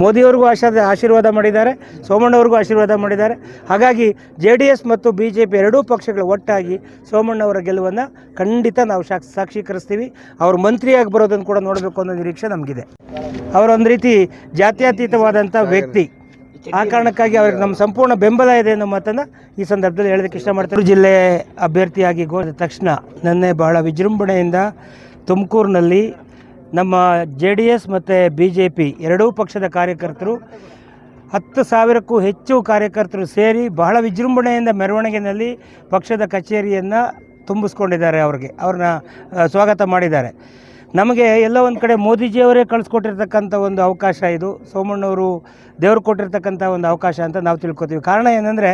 ಮೋದಿಯವ್ರಿಗೂ ಆಶಾ ಆಶೀರ್ವಾದ ಮಾಡಿದ್ದಾರೆ, ಸೋಮಣ್ಣವ್ರಿಗೂ ಆಶೀರ್ವಾದ ಮಾಡಿದ್ದಾರೆ. ಹಾಗಾಗಿ ಜೆ ಡಿ ಎಸ್ ಮತ್ತು ಬಿ ಜೆ ಪಿ ಎರಡೂ ಪಕ್ಷಗಳು ಒಟ್ಟಾಗಿ ಸೋಮಣ್ಣವರ ಗೆಲುವನ್ನು ಖಂಡಿತ ನಾವು ಸಾಕ್ಷಿ, ಸಾಕ್ಷೀಕರಿಸ್ತೀವಿ. ಅವರು ಮಂತ್ರಿಯಾಗಿ ಬರೋದನ್ನು ಕೂಡ ನೋಡಬೇಕು ಅನ್ನೋ ನಿರೀಕ್ಷೆ ನಮಗಿದೆ. ಅವರೊಂದು ರೀತಿ ಜಾತ್ಯತೀತವಾದಂಥ ವ್ಯಕ್ತಿ. ಆ ಕಾರಣಕ್ಕಾಗಿ ಅವ್ರಿಗೆ ನಮ್ಮ ಸಂಪೂರ್ಣ ಬೆಂಬಲ ಇದೆ ಅನ್ನೋ ಮಾತನ್ನು ಈ ಸಂದರ್ಭದಲ್ಲಿ ಹೇಳೋದಕ್ಕೆ ಇಷ್ಟಪಡ್ತಾರೆ ಜಿಲ್ಲೆ ಅಭ್ಯರ್ಥಿಯಾಗಿ ಘೋಷಿಸಿದ ತಕ್ಷಣ, ನನ್ನೇ ಬಹಳ ವಿಜೃಂಭಣೆಯಿಂದ ತುಮಕೂರಿನಲ್ಲಿ ನಮ್ಮ ಜೆ ಡಿ ಎಸ್ ಮತ್ತು ಬಿ ಜೆ ಪಿ ಎರಡೂ ಪಕ್ಷದ ಕಾರ್ಯಕರ್ತರು ಹತ್ತು ಸಾವಿರಕ್ಕೂ ಹೆಚ್ಚು ಕಾರ್ಯಕರ್ತರು ಸೇರಿ ಬಹಳ ವಿಜೃಂಭಣೆಯಿಂದ ಮೆರವಣಿಗೆಯಲ್ಲಿ ಪಕ್ಷದ ಕಚೇರಿಯನ್ನು ತುಂಬಿಸ್ಕೊಂಡಿದ್ದಾರೆ ಅವ್ರಿಗೆ. ಅವ್ರನ್ನ ಸ್ವಾಗತ ಮಾಡಿದ್ದಾರೆ. ನಮಗೆ ಎಲ್ಲ ಒಂದು ಕಡೆ ಮೋದಿಜಿಯವರೇ ಕಳಿಸ್ಕೊಟ್ಟಿರ್ತಕ್ಕಂಥ ಒಂದು ಅವಕಾಶ ಇದು. ಸೋಮಣ್ಣವರು ದೇವರು ಕೊಟ್ಟಿರ್ತಕ್ಕಂಥ ಒಂದು ಅವಕಾಶ ಅಂತ ನಾವು ತಿಳ್ಕೊತೀವಿ. ಕಾರಣ ಏನಂದರೆ,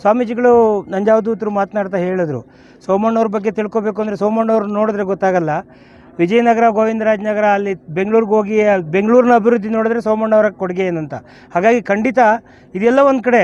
ಸ್ವಾಮೀಜಿಗಳು ನಂಜಾವಧೂತರು ಮಾತನಾಡ್ತಾ ಹೇಳಿದ್ರು. ಸೋಮಣ್ಣವ್ರ ಬಗ್ಗೆ ತಿಳ್ಕೊಬೇಕು ಅಂದರೆ ಸೋಮಣ್ಣವ್ರು ನೋಡಿದ್ರೆ ಗೊತ್ತಾಗಲ್ಲ. ವಿಜಯನಗರ, ಗೋವಿಂದರಾಜನಗರ, ಅಲ್ಲಿ ಬೆಂಗಳೂರಿಗೆ ಹೋಗಿ, ಬೆಂಗಳೂರಿನ ಅಭಿವೃದ್ಧಿ ನೋಡಿದ್ರೆ ಸೋಮಣ್ಣವರ ಕೊಡುಗೆ ಏನಂತ. ಹಾಗಾಗಿ ಖಂಡಿತ ಇದೆಲ್ಲ ಒಂದು ಕಡೆ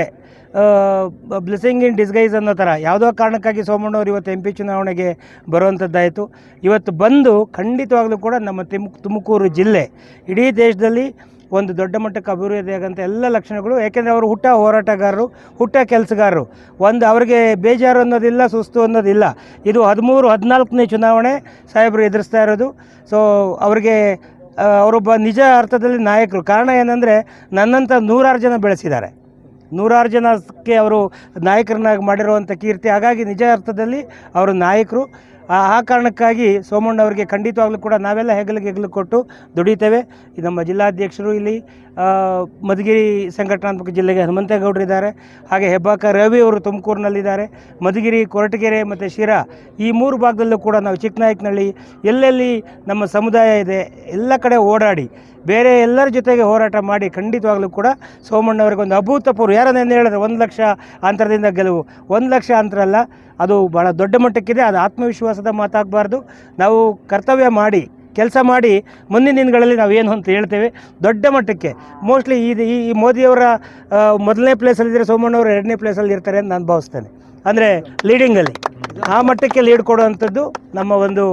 ಬ್ಲೆಸ್ಸಿಂಗ್ ಇನ್ ಡಿಸ್ಗೈಸ್ ಅನ್ನೋ ಥರ ಯಾವುದೋ ಕಾರಣಕ್ಕಾಗಿ ಸೋಮಣ್ಣವ್ರು ಇವತ್ತು ಎಂ ಪಿ ಚುನಾವಣೆಗೆ ಬರುವಂಥದ್ದಾಯಿತು ಇವತ್ತು ಬಂದು ಖಂಡಿತವಾಗಲೂ ಕೂಡ ನಮ್ಮ ತಿಮ್, ತುಮಕೂರು ಜಿಲ್ಲೆ, ಇಡೀ ದೇಶದಲ್ಲಿ ಒಂದು ದೊಡ್ಡ ಮಟ್ಟಕ್ಕೆ ಅಭಿವೃದ್ಧಿ ಆಗಂಥ ಎಲ್ಲ ಲಕ್ಷಣಗಳು. ಯಾಕೆಂದರೆ ಅವರು ಹುಟ್ಟ ಹೋರಾಟಗಾರರು, ಹುಟ್ಟ ಕೆಲಸಗಾರರು. ಒಂದು ಅವರಿಗೆ ಬೇಜಾರು ಅನ್ನೋದಿಲ್ಲ, ಸುಸ್ತು ಅನ್ನೋದಿಲ್ಲ. ಇದು ಹದಿಮೂರು, ಹದಿನಾಲ್ಕನೇ ಚುನಾವಣೆ ಸಾಹೇಬರು ಎದುರಿಸ್ತಾ ಇರೋದು. ಸೊ ಅವರಿಗೆ ಅವರೊಬ್ಬ ನಿಜ ಅರ್ಥದಲ್ಲಿ ನಾಯಕರು. ಕಾರಣ ಏನಂದರೆ ನನ್ನಂಥ ನೂರಾರು ಜನ ಬೆಳೆಸಿದ್ದಾರೆ. ನೂರಾರು ಜನಕ್ಕೆ ಅವರು ನಾಯಕರನ್ನಾಗಿ ಮಾಡಿರುವಂಥ ಕೀರ್ತಿ. ಹಾಗಾಗಿ ನಿಜ ಅರ್ಥದಲ್ಲಿ ಅವರು ನಾಯಕರು. ಆ ಕಾರಣಕ್ಕಾಗಿ ಸೋಮಣ್ಣ ಅವರಿಗೆ ಖಂಡಿತವಾಗ್ಲೂ ಕೂಡ ನಾವೆಲ್ಲ ಹೆಗಲಿಗೆ ಹೆಗಲು ಕೊಟ್ಟು ದುಡಿತೇವೆ. ನಮ್ಮ ಜಿಲ್ಲಾಧ್ಯಕ್ಷರು ಇಲ್ಲಿ ಮಧುಗಿರಿ ಸಂಘಟನಾತ್ಮಕ ಜಿಲ್ಲೆಗೆ ಹನುಮಂತೇಗೌಡರು ಇದ್ದಾರೆ. ಹಾಗೆ ಹೆಬ್ಬಾಕ ರವಿ ಅವರು ತುಮಕೂರಿನಲ್ಲಿದ್ದಾರೆ. ಮಧುಗಿರಿ, ಕೊರಟಗೆರೆ ಮತ್ತು ಶಿರಾ ಈ ಮೂರು ಭಾಗದಲ್ಲೂ ಕೂಡ ನಾವು ಚಿಕ್ಕನಾಯಕನಹಳ್ಳಿ ಎಲ್ಲೆಲ್ಲಿ ನಮ್ಮ ಸಮುದಾಯ ಇದೆ, ಎಲ್ಲ ಕಡೆ ಓಡಾಡಿ, ಬೇರೆ ಎಲ್ಲರ ಜೊತೆಗೆ ಹೋರಾಟ ಮಾಡಿ ಖಂಡಿತವಾಗಲೂ ಕೂಡ ಸೋಮಣ್ಣವ್ರಿಗೆ ಒಂದು ಅಭೂತಪೂರ್ವ ಯಾರನ್ನೇನು ಹೇಳಿದ್ರೆ ಒಂದು ಲಕ್ಷ ಅಂತರದಿಂದ ಗೆಲುವು, ಒಂದು ಲಕ್ಷ ಅಂತರ ಅಲ್ಲ, ಅದು ಭಾಳ ದೊಡ್ಡ ಮಟ್ಟಕ್ಕಿದೆ. ಅದು ಆತ್ಮವಿಶ್ವಾಸದ ಮಾತಾಗಬಾರ್ದು. ನಾವು ಕರ್ತವ್ಯ ಮಾಡಿ ಕೆಲಸ ಮಾಡಿ ಮುಂದಿನ ದಿನಗಳಲ್ಲಿ ನಾವು ಏನು ಅಂತ ಹೇಳ್ತೇವೆ. ದೊಡ್ಡ ಮಟ್ಟಕ್ಕೆ. ಮೋಸ್ಟ್ಲಿ ಇದು ಈ ಮೋದಿಯವರ ಮೊದಲನೇ ಪ್ಲೇಸಲ್ಲಿದ್ದರೆ ಸೋಮಣ್ಣವರು ಎರಡನೇ ಪ್ಲೇಸಲ್ಲಿ ಇರ್ತಾರೆ ಅಂತ ನಾನು ಭಾವಿಸ್ತೇನೆ. ಅಂದರೆ ಲೀಡಿಂಗಲ್ಲಿ ಆ ಮಟ್ಟಕ್ಕೆ ಲೀಡ್ ಕೊಡುವಂಥದ್ದು ನಮ್ಮ ಒಂದು